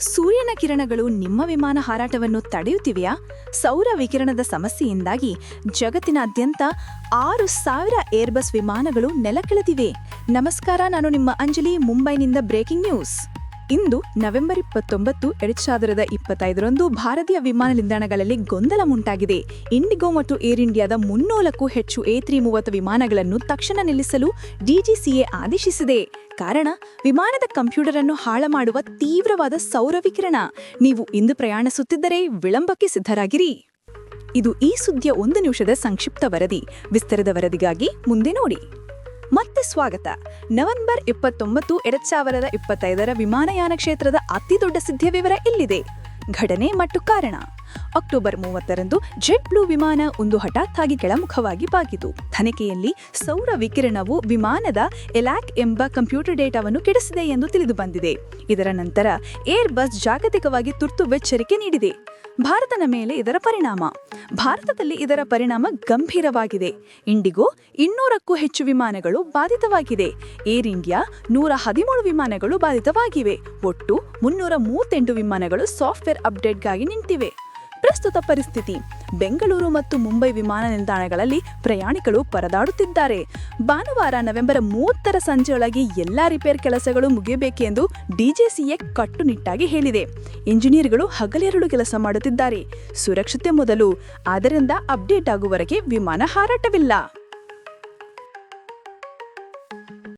ಸೂರ್ಯನ ಕಿರಣಗಳು ನಿಮ್ಮ ವಿಮಾನ ಹಾರಾಟವನ್ನು ತಡೆಯುತ್ತಿವೆಯಾ? ಸೌರ ವಿಕಿರಣದ ಸಮಸ್ಯೆಯಿಂದಾಗಿ ಜಗತ್ತಿನಾದ್ಯಂತ ಆರು ಸಾವಿರ ಏರ್ಬಸ್ ವಿಮಾನಗಳು ನೆಲಕ್ಕಿಳಿದಿವೆ. ನಮಸ್ಕಾರ, ನಾನು ನಿಮ್ಮ ಅಂಜಲಿ, ಮುಂಬೈನಿಂದ ಬ್ರೇಕಿಂಗ್ ನ್ಯೂಸ್. ಇಂದು ನವೆಂಬರ್ ಇಪ್ಪತ್ತೊಂಬತ್ತು, ಎರಡ್ ಸಾವಿರದ ಇಪ್ಪತ್ತೈದರಂದು ಭಾರತೀಯ ವಿಮಾನ ನಿಲ್ದಾಣಗಳಲ್ಲಿ ಗೊಂದಲ ಉಂಟಾಗಿದೆ. ಇಂಡಿಗೋ ಮತ್ತು ಏರ್ ಇಂಡಿಯಾದ ಮುನ್ನೂಲಕ್ಕೂ ಹೆಚ್ಚು ಎ ತ್ರೀ ಮೂವತ್ತು ವಿಮಾನಗಳನ್ನು ತಕ್ಷಣ ನಿಲ್ಲಿಸಲು ಡಿಜಿಸಿಎ ಆದೇಶಿಸಿದೆ. ಕಾರಣ, ವಿಮಾನದ ಕಂಪ್ಯೂಟರ್ ಅನ್ನು ಹಾಳ ಮಾಡುವ ತೀವ್ರವಾದ ಸೌರ ವಿಕಿರಣ ನೀವು ಇಂದು ಪ್ರಯಾಣಿಸುತ್ತಿದ್ದರೆ ವಿಳಂಬಕ್ಕೆ ಸಿದ್ಧರಾಗಿರಿ. ಇದು ಈ ಸುದ್ದಿಯ ಒಂದು ನಿಮಿಷದ ಸಂಕ್ಷಿಪ್ತ ವರದಿ. ವಿಸ್ತರದ ವರದಿಗಾಗಿ ಮುಂದೆ ನೋಡಿ. ಮತ್ತೆ ಸ್ವಾಗತ. ನವೆಂಬರ್ ಇಪ್ಪತ್ತೊಂಬತ್ತು, ಎರಡ್ ಸಾವಿರದ ಇಪ್ಪತ್ತೈದರ ವಿಮಾನಯಾನ ಕ್ಷೇತ್ರದ ಅತಿದೊಡ್ಡ ಸಿದ್ಧ ವಿವರ ಇಲ್ಲಿದೆ. ಘಟನೆ ಮತ್ತು ಕಾರಣ. ಅಕ್ಟೋಬರ್ ಮೂವತ್ತರಂದು ಜೆಟ್ ಬ್ಲೂ ವಿಮಾನ ಒಂದು ಹಠಾತ್ ಆಗಿ ಕೆಳಮುಖವಾಗಿ ಬಾಗಿತು. ತನಿಖೆಯಲ್ಲಿ ಸೌರ ವಿಕಿರಣವು ವಿಮಾನದ ಎಲಾಕ್ ಎಂಬ ಕಂಪ್ಯೂಟರ್ ಡೇಟಾವನ್ನು ಕೆಡಿಸಿದೆ ಎಂದು ತಿಳಿದುಬಂದಿದೆ. ಇದರ ನಂತರ ಏರ್ ಬಸ್ ಜಾಗತಿಕವಾಗಿ ತುರ್ತು ಎಚ್ಚರಿಕೆ ನೀಡಿದೆ. ಭಾರತದ ಮೇಲೆ ಇದರ ಪರಿಣಾಮ. ಭಾರತದಲ್ಲಿ ಇದರ ಪರಿಣಾಮ ಗಂಭೀರವಾಗಿದೆ. ಇಂಡಿಗೋ ಇನ್ನೂರಕ್ಕೂ ಹೆಚ್ಚು ವಿಮಾನಗಳು ಬಾಧಿತವಾಗಿದೆ. ಏರ್ ಇಂಡಿಯಾ ನೂರ ಹದಿಮೂರು ವಿಮಾನಗಳು ಬಾಧಿತವಾಗಿವೆ. ಒಟ್ಟು ಮುನ್ನೂರ ಮೂವತ್ತೆಂಟು ವಿಮಾನಗಳು ಸಾಫ್ಟ್ವೇರ್ ಅಪ್ಡೇಟ್ಗಾಗಿ ನಿಂತಿವೆ. ಪ್ರಸ್ತುತ ಪರಿಸ್ಥಿತಿ. ಬೆಂಗಳೂರು ಮತ್ತು ಮುಂಬೈ ವಿಮಾನ ನಿಲ್ದಾಣಗಳಲ್ಲಿ ಪ್ರಯಾಣಿಕರು ಪರದಾಡುತ್ತಿದ್ದಾರೆ. ಭಾನುವಾರ ನವೆಂಬರ್ ಮೂವತ್ತರ ಸಂಜೆಯೊಳಗೆ ಎಲ್ಲಾ ರಿಪೇರ್ ಕೆಲಸಗಳು ಮುಗಿಯಬೇಕೆಂದು ಡಿಜೆಸಿಎ ಕಟ್ಟುನಿಟ್ಟಾಗಿ ಹೇಳಿದೆ. ಇಂಜಿನಿಯರ್ಗಳು ಹಗಲೆರಳು ಕೆಲಸ ಮಾಡುತ್ತಿದ್ದಾರೆ. ಸುರಕ್ಷತೆ ಮೊದಲು. ಆದ್ದರಿಂದ ಅಪ್ಡೇಟ್ ಆಗುವವರೆಗೆ ವಿಮಾನ ಹಾರಾಟವಿಲ್ಲ.